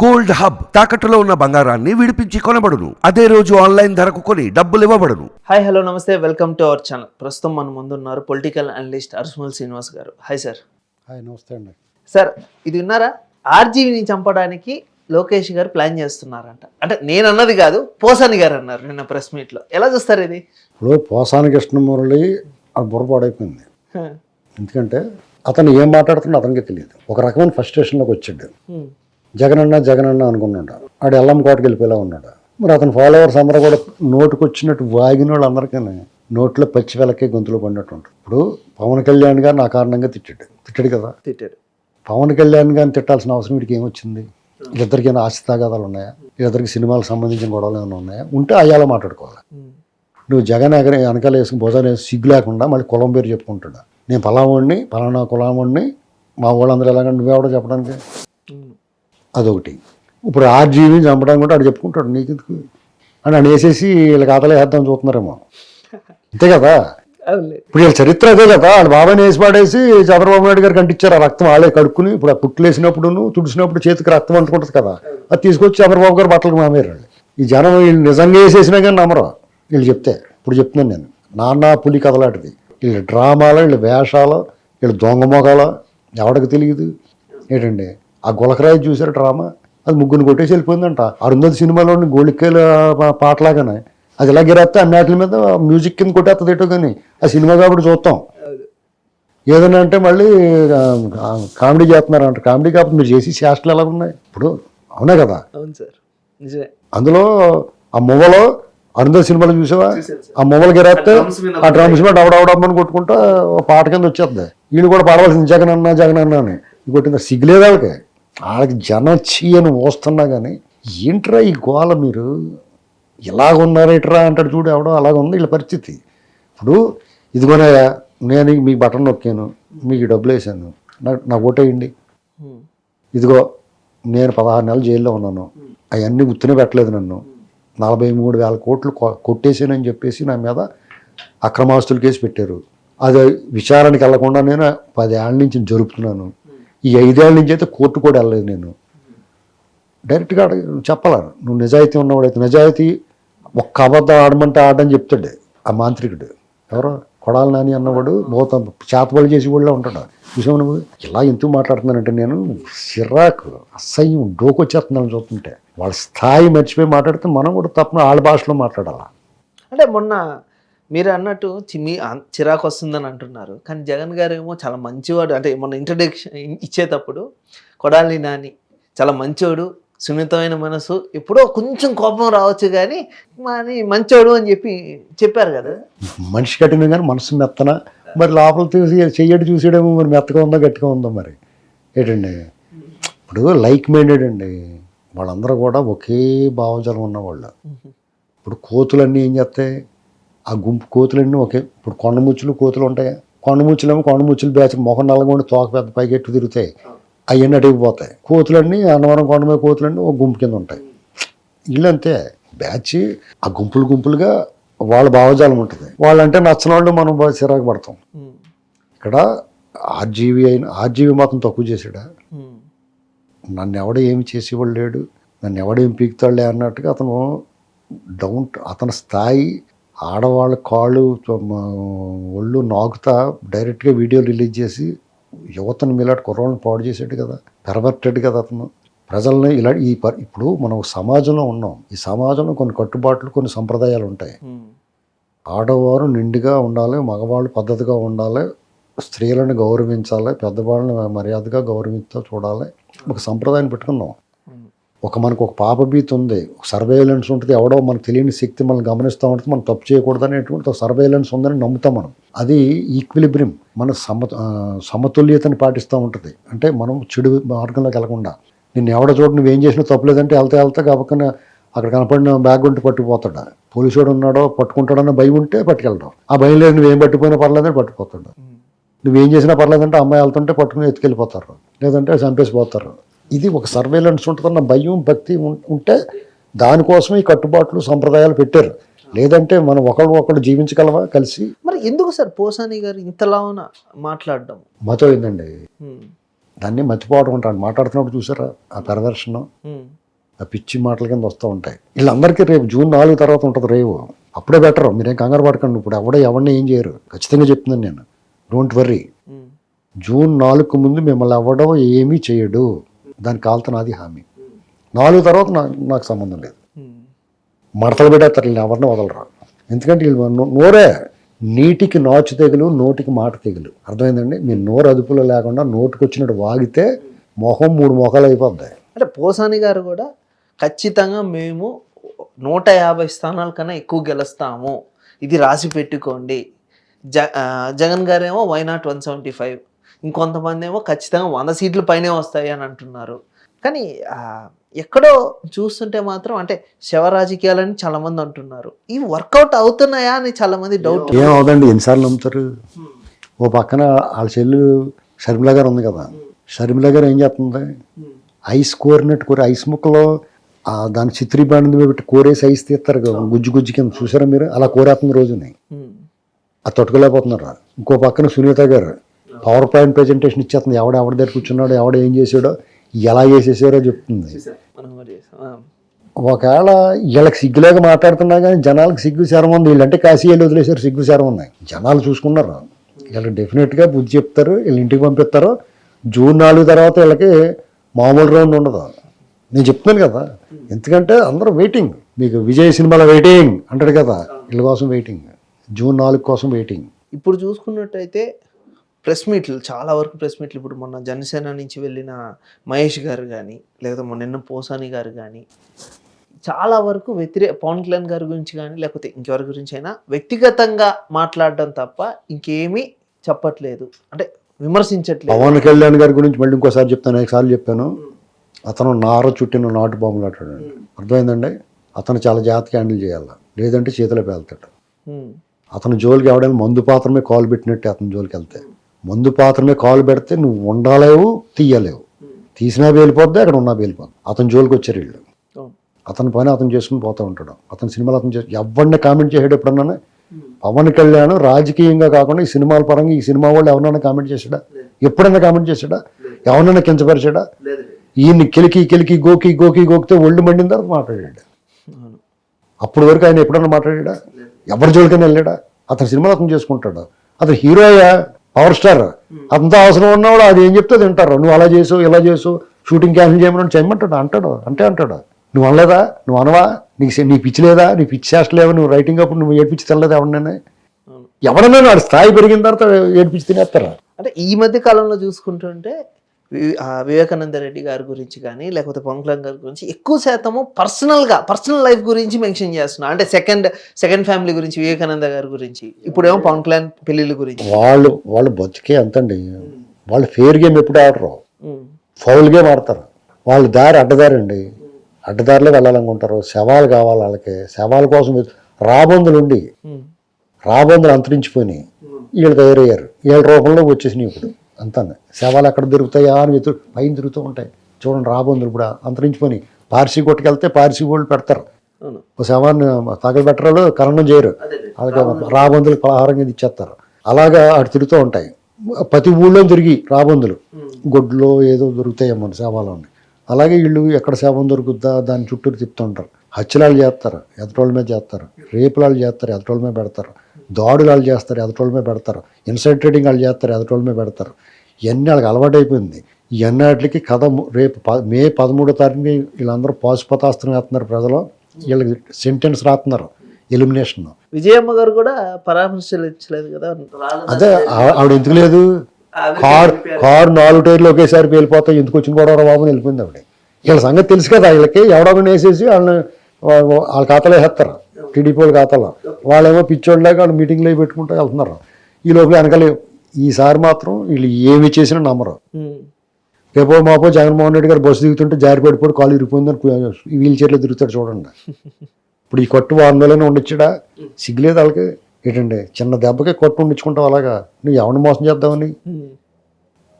Gold hub తాకట్టులో ఉన్న బంగారాన్ని విడిపించి కొనబడును. అదే రోజు ఆన్లైన్ ధరకు కొని డబ్బులు ఇవ్వబడును. హాయ్ హలో నమస్తే. వెల్కమ్ టు అవర్ ఛానల్ ప్రస్తుతం మన ముందు ఉన్నారు పొలిటికల్ అనలిస్ట్ అర్సుమల్ శ్రీనివాస్ గారు. హాయ్ సార్ హాయ్ నమస్తే అండి. సార్ ఇది విన్నారా? ఆర్జీవిని చంపడానికి లోకేష్ గారు ప్లాన్ చేస్తున్నారంట. అంటే నేను అన్నది కాదు పోసాని గారు అన్నారు నిన్న ప్రెస్ మీట్లో ఎలా చూస్తారు ఇది? ఇప్పుడు పోసాని కృష్ణమురళి అది బుర్రపాడైపోయింది. ఎందుకంటే అతను ఏం మాట్లాడుతున్నా అతనికి తెలియదు. ఒక రకమైన ఫస్ట్రేషన్లోకి వచ్చాడు. హ్మ్. జగనన్న జగనన్న అనుకున్నాడు. ఆడు ఎల్లం కోటకి వెళ్ళిపోయేలా ఉన్నాడు. మరి అతని ఫాలోవర్స్ అందరూ కూడా నోటుకు వచ్చినట్టు వాగిన వాళ్ళు అందరికీ నోట్లో పచ్చి వెలకే గొంతులో పడినట్టు ఉంటారు. ఇప్పుడు పవన్ కళ్యాణ్ గారు నా కారణంగా తిట్టాడు. తిట్టాడు కదా? తిట్టాడు. పవన్ కళ్యాణ్ గారిని తిట్టాల్సిన అవసరం వీడికి ఏమొచ్చింది? ఏమైనా ఆస్తి తగాదాలు ఉన్నాయా? ఇద్దరికి సినిమాలకు సంబంధించిన గొడవలు ఏమైనా ఉన్నాయా? ఉంటే అయ్యాలో మాట్లాడుకోవాలి. నువ్వు జగన్ ఎగర వెనకాల వేసుకుని భుజాలు వేసి సిగ్గు లేకుండా మళ్ళీ కులం పేరు చెప్పుకుంటాడు. నేను పలావాడిని పలానా కులావాడిని మా వాళ్ళందరూ ఎలాగంటే నువ్వెవడో చెప్పడానికి. అదొకటి. ఇప్పుడు ఆర్జీవి చంపడానికి కూడా ఆడు చెప్పుకుంటాడు నీకు ఎందుకు అని అని వేసేసి వీళ్ళ ఖాతాలో వేద్దాం చూస్తున్నారేమో. అంతే కదా. ఇప్పుడు వీళ్ళ చరిత్ర అదే కదా? వాళ్ళ బాబాని వేసి పాడేసి చంద్రబాబు నాయుడు గారికి అంటించారు ఆ రక్తం వాళ్ళే కడుక్కుని. ఇప్పుడు ఆ పుట్లేసినప్పుడు తుడిసినప్పుడు చేతికి రక్తం అంటుకుంటుంది కదా. అది తీసుకొచ్చి చంద్రబాబు గారు బట్టలకు మామేరు వాళ్ళు. ఈ జనం వీళ్ళు నిజంగా వేసేసినా కానీ నమ్మరు. వీళ్ళు చెప్తే ఇప్పుడు చెప్తున్నాను నేను. నాన్న పులి కథలాంటిది. వీళ్ళ డ్రామాలు వీళ్ళ వేషాలు వీళ్ళ దొంగ మొగాలు ఎవడికి తెలియదు? ఏంటండి? ఆ గులకరాయి చూసారు డ్రామా? అది ముగ్గురు కొట్టేసి వెళ్ళిపోయిందంట. అరుంధతి సినిమాలో గోళిక్కల పాటలాగానే. అది ఇలా గిరేస్తే అన్నిటి మీద మ్యూజిక్ కింద కొట్టేస్తుంది ఎటో కానీ ఆ సినిమా కాబట్టి చూస్తాం. ఏదైనా అంటే మళ్ళీ కామెడీ చేస్తున్నారు అంట కామెడీ కాకపోతే మీరు చేసి శాస్త్రాలు ఎలా ఉన్నాయి? ఇప్పుడు అవునా కదా? అవును సార్. నిజమే. అందులో ఆ మొవ్వలో అరుంధతి సినిమాలు చూసావా. ఆ మొవ్వలు గిరేస్తే ఆ డ్రమ్స్ మీద అవడవడమ్మని కొట్టుకుంటా పాట కింద వచ్చేస్తుంది వీళ్ళు కూడా పడవలసింది జగన్ అన్న జగన్ అన్న అని కొట్టింది సిగ్గులేదు వాళ్ళకి. వాళ్ళకి జనం చీయని మోస్తున్నా కానీ ఏంట్రా ఈ గోల మీరు? ఇలాగ ఉన్నారేట్రా అంటాడు చూడు ఎవడో అలాగ ఉంది వీళ్ళ పరిస్థితి. ఇప్పుడు ఇదిగోనయ్యా నేను మీ బటన్ నొక్కాను మీకు డబ్బులు వేసాను నాకు నా ఓటేయండి. ఇదిగో నేను పదహారు నెలలు జైల్లో ఉన్నాను అవన్నీ గుర్తునే పెట్టలేదు నన్ను. నలభై మూడు వేల కోట్లు కొట్టేసానని చెప్పేసి నా మీద అక్రమాస్తులు కేసు పెట్టారు. అది విచారణకి వెళ్ళకుండా నేను పదేళ్ళ నుంచి జరుపుతున్నాను. ఈ ఐదేళ్ళ నుంచి అయితే కోర్టు కూడా వెళ్ళలేదు నేను. డైరెక్ట్గా చెప్పాలను నువ్వు నిజాయితీ ఉన్నవాడైతే నిజాయితీ ఒక్క అబద్ధం ఆడమంటే ఆడని చెప్తాడు ఆ మాంత్రికుడు. ఎవరో కొడాలి నాని అన్నవాడు భూతం చేతబడి చేసి కూడా ఉంటాడు. చూసావు నువ్వు? ఇలా ఎందుకు మాట్లాడుతున్నానంటే నేను సిరాకు అసహ్యం డోకొచ్చేస్తున్నాను చూస్తుంటే. వాళ్ళ స్థాయి మర్చిపోయి మాట్లాడితే మనం కూడా తప్పన వాళ్ళ భాషలో మాట్లాడాలా? అంటే మొన్న మీరు అన్నట్టు మీ చిరాకు వస్తుందని అంటున్నారు. కానీ జగన్ గారు ఏమో చాలా మంచివాడు. అంటే మొన్న ఇంట్రడక్షన్ ఇచ్చేటప్పుడు కొడాలి నాని చాలా మంచోడు సున్నితమైన మనసు. ఎప్పుడో కొంచెం కోపం రావచ్చు కానీ మరి మంచోడు అని చెప్పి చెప్పారు కదా. మనిషి కట్టిన కానీ మనసు మెత్తన. మరి లోపల చూసి చెయ్యడు చూసేయడేమో మరి మెత్తగా ఉందో గట్టిగా ఉందో మరి. ఏంటండి? ఇప్పుడు లైక్ మైండెడ్ అండి. వాళ్ళందరూ కూడా ఒకే భావజాలం ఉన్నవాళ్ళు. ఇప్పుడు కోతులన్నీ ఏం చేస్తాయి? ఆ గుంపు కోతులన్నీ ఒకే ఇప్పుడు కొండముచ్చులు కోతులు ఉంటాయి? కొండముచ్చులేమో కొండముచ్చులు బ్యాచ్ మొహం నల్లగొండి తోక పెద్ద పైకి ఎట్టు తిరుగుతాయి అవన్నీ అడిగిపోతాయి కోతులన్నీ అన్నవరం కొండమే కోతులన్నీ ఒక గుంపు కింద ఉంటాయి. వీళ్ళు అంతే బ్యాచ్ ఆ గుంపులు గుంపులుగా వాళ్ళ భావజాలం ఉంటుంది. వాళ్ళంటే నచ్చని వాళ్ళు మనం బాగా చిరాకు పడతాం. ఇక్కడ ఆర్జీవి అయిన ఆర్జీవి మాత్రం తక్కువ చేశాడా? నన్ను ఎవడ ఏమి చేసేవాడు లేడు. నన్ను ఎవడేం పీకుతాడులే అన్నట్టుగా అతను డౌన్ అతని స్థాయి ఆడవాళ్ళ కాళ్ళు ఒళ్ళు నాకుతా డైరెక్ట్గా వీడియో రిలీజ్ చేసి యువతను మీలాంటి కుర్రోళ్ళని పాడు చేసాడు కదా పెరబెట్టాడు కదా అతను. ప్రజల్ని ఇలా ఈ ప- ఇప్పుడు మనం సమాజంలో ఉన్నాం. ఈ సమాజంలో కొన్ని కట్టుబాట్లు కొన్ని సంప్రదాయాలు ఉంటాయి. ఆడవారు నిండుగా ఉండాలి మగవాళ్ళు పద్ధతిగా ఉండాలి స్త్రీలను గౌరవించాలి పెద్దవాళ్ళని మర్యాదగా గౌరవిస్తూ చూడాలి. ఒక సంప్రదాయం పెట్టుకున్నాం. ఒక మనకు ఒక పాప భీతి ఉంది సర్వేలెన్స్ ఉంటుంది ఎవడో మనకు తెలియని శక్తి మనం గమనిస్తూ ఉంటుంది మనం తప్పు చేయకూడదు అనేటువంటి ఒక సర్వేలెన్స్ ఉందని నమ్ముతాం మనం. అది ఈక్విలిబ్రియం మన సమ సమతుల్యతని పాటిస్తూ ఉంటుంది. అంటే మనం చెడు మార్గంలోకి వెళ్ళకుండా. నిన్ను ఎవడ చూడ నువ్వేం చేసినా తప్పులేదంటే వెళ్తా వెళ్తా కాబట్టి అక్కడ కనపడిన బ్యాగ్ ఉంటే పట్టుకుపోతాడు పోలీసు వాడు ఉన్నాడో పట్టుకుంటాడన్న భయం ఉంటే పట్టుకెళ్ళడం ఆ భయం లేదు నువ్వేం పట్టుకుపోయినా పర్లేదని పట్టుకుపోతాడు. నువ్వేం చేసినా పర్లేదంటే అమ్మాయి వెళ్తుంటే పట్టుకుని ఎత్తుకెళ్ళిపోతారు. లేదంటే చంపేసిపోతారు. ఇది ఒక సర్వేలెన్స్ ఉంటుందన్న భయం భక్తి ఉంటే దానికోసం ఈ కట్టుబాట్లు సంప్రదాయాలు పెట్టారు. లేదంటే మనం ఒకళ్ళు ఒకళ్ళు జీవించగలవా కలిసి? మరి ఎందుకు సార్ పోసాని గారు ఇంతలా ఉన్న మాట్లాడడం? మతం ఏందండి? దాన్ని మర్చిపోవడం ఉంటాడు మాట్లాడుతున్నప్పుడు చూసారా? ఆ ప్రదర్శన ఆ పిచ్చి మాటల కింద వస్తూ ఉంటాయి. వీళ్ళందరికీ రేపు జూన్ నాలుగు తర్వాత ఉంటుంది రేవు. అప్పుడే బెటర్. మీరేం కంగారు పడకండి. ఇప్పుడు ఎవడ ఎవరిని ఏం చేయరు. ఖచ్చితంగా చెప్తున్నాను నేను. డోంట్ వర్రీ జూన్ నాలుగుకు ముందు మిమ్మల్ని అవ్వడం ఏమీ చేయడు. దానికి కాలుతో నాది హామీ. నాలుగు తర్వాత నాకు నాకు సంబంధం లేదు. మడతలు పెట్టేస్తారు వీళ్ళని ఎవరిని వదలరా. ఎందుకంటే వీళ్ళు నోరే నీటికి నాచు తెగులు నోటికి మాట తెగులు. అర్థమైందండి? మీ నోరు అదుపులో లేకుండా నోటికి వచ్చినట్టు వాగితే మొహం మూడు మొఖాలు అయిపోతాయి అంటే పోసాని గారు కూడా ఖచ్చితంగా మేము నూట యాభై స్థానాల కన్నా ఎక్కువ గెలుస్తాము. ఇది రాసి పెట్టుకోండి. జ జగన్ గారేమో why not one seventy five ఇంకొంతమంది ఏమో ఖచ్చితంగా వంద సీట్లు పైనే వస్తాయి అని అంటున్నారు. కానీ ఆ, ఎక్కడో చూస్తుంటే మాత్రం అంటే శవ రాజకీయాలని చాలా మంది అంటున్నారు. ఇవి వర్కౌట్ అవుతున్నాయా అని చాలా మంది డౌట్ ఏం అవదండి ఎన్నిసార్లు నమ్ముతారు? ఓ పక్కన వాళ్ళ చెల్లు షర్మిల గారు ఉంది కదా. షర్మిల గారు ఏం చేస్తుంది? ఐస్ కోరినట్టు కోరి ఐస్ ముక్కలో ఆ దాని చిత్రీ బాండ్ మీద పెట్టి కోరేసి ఐస్ తీస్తారు కదా, గుజ్జు గుజ్జు కింద. చూసారా మీరు? అలా కోరేస్తుంది రోజుని. అది తట్టుకోలేకపోతున్నారు ఇంకో పక్కన సునీత గారు పవర్ పాయింట్ ప్రెజెంటేషన్ ఇచ్చేస్తుంది. ఎవడ ఎవరి దగ్గర కూర్చున్నాడో ఎవడ ఏం చేసాడో ఎలా చేసేసారో చెప్తుంది. ఒకవేళ వీళ్ళకి సిగ్గులేక మాట్లాడుతున్నా కానీ జనాలకు సిగ్గు శరం ఉంది. వీళ్ళంటే కాశీ వెళ్ళి వదిలేసారు సిగ్గు శరం ఉన్నాయి. జనాలు చూసుకున్నారు? వీళ్ళకి డెఫినెట్గా బుద్ధి చెప్తారు వీళ్ళు ఇంటికి పంపిస్తారు. జూన్ నాలుగు తర్వాత వీళ్ళకి మామూలు రౌండ్ ఉండదు. నేను చెప్తున్నాను కదా. ఎందుకంటే అందరూ వెయిటింగ్ మీకు విజయ్ సినిమాలో వెయిటింగ్ అంటాడు కదా. వీళ్ళ కోసం వెయిటింగ్ జూన్ నాలుగు కోసం వెయిటింగ్ ఇప్పుడు చూసుకున్నట్టయితే ప్రెస్ మీట్లు చాలా వరకు ప్రెస్ మీట్లు. ఇప్పుడు మొన్న జనసేన నుంచి వెళ్ళిన మహేష్ గారు కానీ లేదా మొన్న నిన్న పోసాని గారు కానీ చాలా వరకు వ్యతిరేక పవన్ కళ్యాణ్ గారి గురించి కానీ లేకపోతే ఇంకెవరి గురించి అయినా వ్యక్తిగతంగా మాట్లాడడం తప్ప ఇంకేమీ చెప్పట్లేదు. అంటే విమర్శించట్లేదు. పవన్ కళ్యాణ్ గారి గురించి మళ్ళీ ఇంకోసారి చెప్తాను అనేక సార్లు చెప్పాను. అతను నార చుట్టిన నాటు బాంబులు ఆటాడు అర్థమైందండి? అతను చాలా జాగ్రత్తగా హ్యాండిల్ చేయాలి. లేదంటే చేతిలో పేలుతాడు. అతని జోలికి ఎవడైనా మందు పాత్రమే కాలు పెట్టినట్టే అతని జోలికి వెళ్తే. మందు పాత్రమే కాలు పెడితే నువ్వు ఉండలేవు తీయలేవు. తీసినా వెళ్ళిపోద్ది అక్కడ ఉన్నా వెళ్ళిపోద్ది అతని జోలికి వచ్చారు వీళ్ళు. అతని పని అతను చేసుకుని పోతూ ఉంటాడు. అతని సినిమాలు అతను చేసి ఎవరిని కామెంట్ చేసాడు ఎప్పుడన్నా పవన్ కళ్యాణ్ రాజకీయంగా కాకుండా ఈ సినిమాల పరంగా ఈ సినిమా వాళ్ళు ఎవరినైనా కామెంట్ చేశాడా? ఎప్పుడైనా కామెంట్ చేశాడా? ఎవరినైనా కించపరిచాడా? ఈయన్ని కిలికి కిలికి గోకి గోకి గోకితే ఒళ్ళు మండిన తర్వాత మాట్లాడాడు. అప్పుడు వరకు ఆయన ఎప్పుడన్నా మాట్లాడా ఎవరి జోలికైనా వెళ్ళాడా? అతని సినిమాలు అతను చేసుకుంటాడు? అతను హీరో అయ్యా? Power star. అంత అవసరం ఉన్నవాడు అది ఏం చెప్తే తింటారు. నువ్వు అలా చేసు ఇలా చేసు షూటింగ్ క్యాన్సిల్ చేయమని చేయమంటాడు. అంటాడు అంటే అంటాడు. నువ్వు అనలేదా? నువ్వు అనవా? నీకు నీకు పిచ్చి లేదా? నీకు పిచ్చి చేష్ట లేవా నువ్వు రైటింగ్ అప్పుడు నువ్వు ఏడిపించి తినలేదు ఎవరినైనా వాడు స్థాయి పెరిగిన తర్వాత ఏడిపించి తినేస్తారా? అంటే ఈ మధ్య కాలంలో చూసుకుంటుంటే వివేకానంద రెడ్డి గారి గురించి కానీ లేకపోతే పవన్ కళ్యాణ్ గారి గురించి ఎక్కువ శాతము పర్సనల్గా పర్సనల్ లైఫ్ గురించి మెన్షన్ చేస్తున్నా. అంటే సెకండ్ సెకండ్ ఫ్యామిలీ గురించి వివేకానంద గారి గురించి. ఇప్పుడేమో పవన్ కళ్యాణ్ పెళ్ళిళ్ళ గురించి. వాళ్ళు వాళ్ళు బతికే అంతండి. వాళ్ళు ఫేర్ గేమ్ ఎప్పుడు ఆడరు. ఫౌల్ గేమ్ ఆడతారు. వాళ్ళు దారి అడ్డదారి అండి అడ్డదారిలో వెళ్ళాలనుకుంటారు శవాలు కావాలి వాళ్ళకి. శవాల కోసం రాబందులు ఉండి. రాబందులు అంతరించిపోయినాయి. వీళ్ళు తయారయ్యారు. వీళ్ళ రూపంలో వచ్చేసినాయి ఇప్పుడు. అంతా శవాలు ఎక్కడ దొరుకుతాయా అని వెతు పైన తిరుగుతూ ఉంటాయి. చూడండి రాబందులు ఇప్పుడు అంతరించిపోయినాయి పార్సీ కొట్టుకెళ్తే పార్సీ వాళ్ళు పెడతారు. ఒక శవాన్ని తగలబెట్టరాలు కరణం చేయరు. వాళ్ళకి రాబందులు పలహారం కింద ఇచ్చేస్తారు. అలాగా అటు తిరుగుతూ ఉంటాయి. ప్రతి ఊళ్ళో తిరిగి రాబందులు. గొడ్లో ఏదో దొరుకుతాయేమో శవాలు అలాగే వీళ్ళు ఎక్కడ శవం దొరుకుద్దా దాని చుట్టూరు తిప్పుతుంటారు హత్యలాలు చేస్తారు. ఎదటోళ్ళ మీద చేస్తారు. రేపులాలు చేస్తారు. ఎదటోళ్ళ మీద పెడతారు. దాడులు వాళ్ళు చేస్తారు. ఎదటోళ్ళ మీద పెడతారు. ఇన్సైడ్ ట్రేడింగ్ వాళ్ళు చేస్తారు. ఎదటోళ్ళ మీద పెడతారు. ఇవన్నీ వాళ్ళకి అలవాటైపోయింది. ఇవన్నీ వాటికి కథ రేపు మే పదమూడో తారీఖుని వీళ్ళందరూ పాశుపతాస్త్రం వేస్తున్నారు ప్రజలు. వీళ్ళకి సెంటెన్స్ రాస్తున్నారు ఎలిమినేషన్ విజయమ్మ గారు కూడా పరామర్శించలేదు కదా. అదే ఆవిడ ఎందుకు లేదు? కార్ కారు నాలుగు టైర్లు ఒకేసారి పేలిపోతాయి ఎందుకు వచ్చిన గొడవ బాబు అని వెళ్ళిపోయింది ఆవిడ. వీళ్ళ సంగతి తెలుసు కదా వీళ్ళకి. ఎవడొకరిని వేసేసి వాళ్ళని వాళ్ళ ఖాతాలో వేస్తారు. టీడీపీ వాళ్ళ ఖాతాలో. వాళ్ళేమో పిచ్చోళ్ళలాగా వాళ్ళు మీటింగ్లో పెట్టుకుంటూ వెళ్తున్నారు. ఈ లోపల వెనకాల ఈసారి మాత్రం వీళ్ళు ఏమి చేసినా నమ్మరు. రేపో మాపో జగన్మోహన్ రెడ్డి గారు బస్సు దిగుతుంటే జారి పడిపోయి కాలు ఇరిపోయిందని వీల్ చైర్లో తిరుగుతాడు చూడండి. ఇప్పుడు ఈ కొట్టు వారం రోజులైనా ఉండొచ్చాడా? సిగ్గులేదు వాళ్ళకి. ఏంటండి చిన్న దెబ్బకి కొట్టు ఉండించుకుంటావు అలాగా. నువ్వు ఎవరిని మోసం చేద్దామని?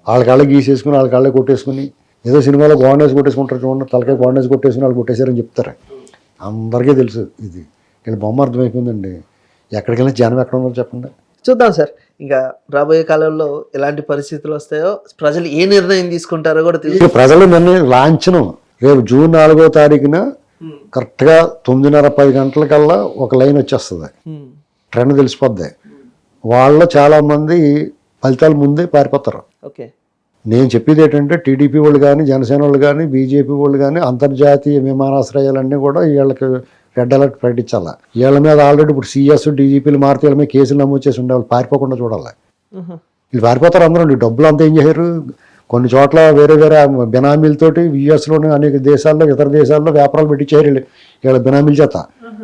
వాళ్ళ కాళ్ళే గీసేసుకుని వాళ్ళ కాళ్ళే కొట్టేసుకుని ఏదో సినిమాలో గోండేసి కొట్టేసుకుంటారు చూడండి. తలకాయ గోండేసి కొట్టేసుకుని వాళ్ళు కొట్టేశారని చెప్తారు. అందరికీ తెలుసు ఇది. వీళ్ళ బొమ్మ అర్థమైపోయిందండి. ఎక్కడికి వెళ్ళినా జనం ఎక్కడ ఉన్నారో చెప్పండి. చూద్దాం సార్. ఇంకా రాబోయే కాలంలో ఎలాంటి పరిస్థితులు వస్తాయో ప్రజలు ఏ నిర్ణయం తీసుకుంటారో కూడా తెలుసు ప్రజలు నిర్ణయం లాంఛనం. రేపు జూన్ నాలుగో తారీఖున కరెక్ట్గా తొమ్మిదిన్నర పది గంటలకల్లా ఒక లైన్ వచ్చేస్తుంది. ట్రెండ్ తెలిసిపోద్ది. వాళ్ళు చాలామంది ఫలితాలు ముందే పారిపోతారు. ఓకే. నేను చెప్పేది ఏంటంటే టీడీపీ వాళ్ళు కానీ జనసేన వాళ్ళు కానీ బీజేపీ వాళ్ళు కానీ అంతర్జాతీయ విమానాశ్రయాలన్నీ కూడా వీళ్ళకి రెడ్ అలర్ట్ ప్రకటించాలి. వీళ్ళ మీద ఆల్రెడీ ఇప్పుడు సిఎస్ డీజీపీలు మారుతి వీళ్ళ మీద కేసులు నమోదు చేసి ఉండే వాళ్ళు పారిపోకుండా చూడాలి. వీళ్ళు పారిపోతారు అందరూ డబ్బులు అంతా ఏం చేశారు కొన్ని చోట్ల వేరే వేరే బినామీలతోటి యుఎస్లోని అనేక దేశాల్లో ఇతర దేశాల్లో వ్యాపారాలు పెట్టించారు వీళ్ళు వీళ్ళ బినామీల చేత.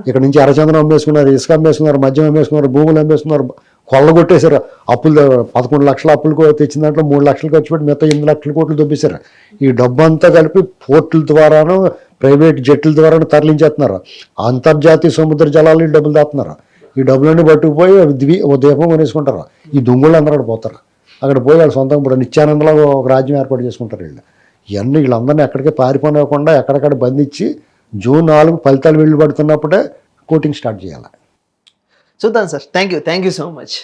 ఇక్కడ నుంచి అరచంద్రం అమ్మేసుకున్నారు ఇసుక అమ్మేసుకున్నారు మద్యం అమ్మేసుకున్నారు భూములు అమ్మేసుకున్నారు కొల్లగొట్టేశారు. అప్పులు పదకొండు లక్షల అప్పులు తెచ్చిన దాంట్లో మూడు లక్షలు ఖర్చు పెట్టి మిగతా ఎనిమిది లక్షల కోట్లు దొబ్బేశారు. ఈ డబ్బు అంతా కలిపి పోర్టుల ద్వారాను ప్రైవేట్ జట్ల ద్వారాను తరలించేస్తున్నారు. అంతర్జాతీయ సముద్ర జలాలు డబ్బులు దాస్తున్నారు ఈ డబ్బులన్నీ పట్టుకుపోయి అవి ద్వీపం ఓ కొనేసుకుంటారు ఈ దొంగలు అందరూ అక్కడ పోతారు. అక్కడ పోయి వాళ్ళు సొంతంగా ఇప్పుడు నిత్యానందలో ఒక రాజ్యం ఏర్పాటు చేసుకుంటారు వీళ్ళు. ఇవన్నీ వీళ్ళందరినీ ఎక్కడికి పారిపోనివ్వకుండా ఎక్కడెక్కడ బంధించి జూన్ నాలుగు ఫలితాలు వెళ్ళి పడుతున్నప్పుడే కోటింగ్ స్టార్ట్ చేయాలి. చూద్దాం sir thank you thank you so much